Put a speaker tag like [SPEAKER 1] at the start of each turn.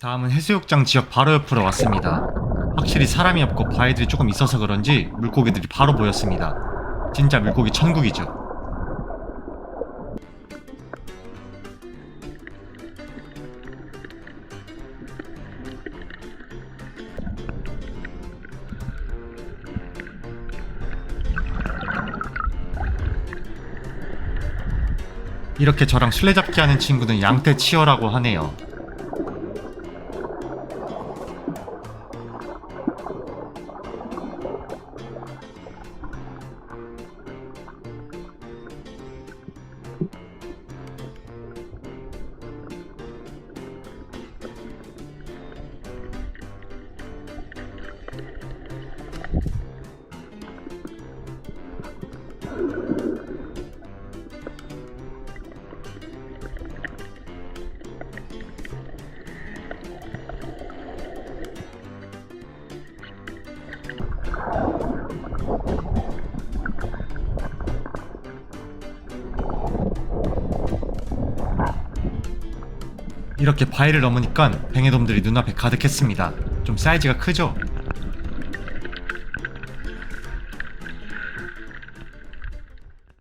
[SPEAKER 1] 다음은 해수욕장 지역 바로 옆으로 왔습니다. 확실히 사람이 없고 바위들이 조금 있어서 그런지 물고기들이 바로 보였습니다. 진짜 물고기 천국이죠. 이렇게 저랑 술래잡기 하는 친구는 양태 치어라고 하네요. 이렇게 바위를 넘으니까 뱅에돔들이 눈앞에 가득했습니다. 좀 사이즈가 크죠?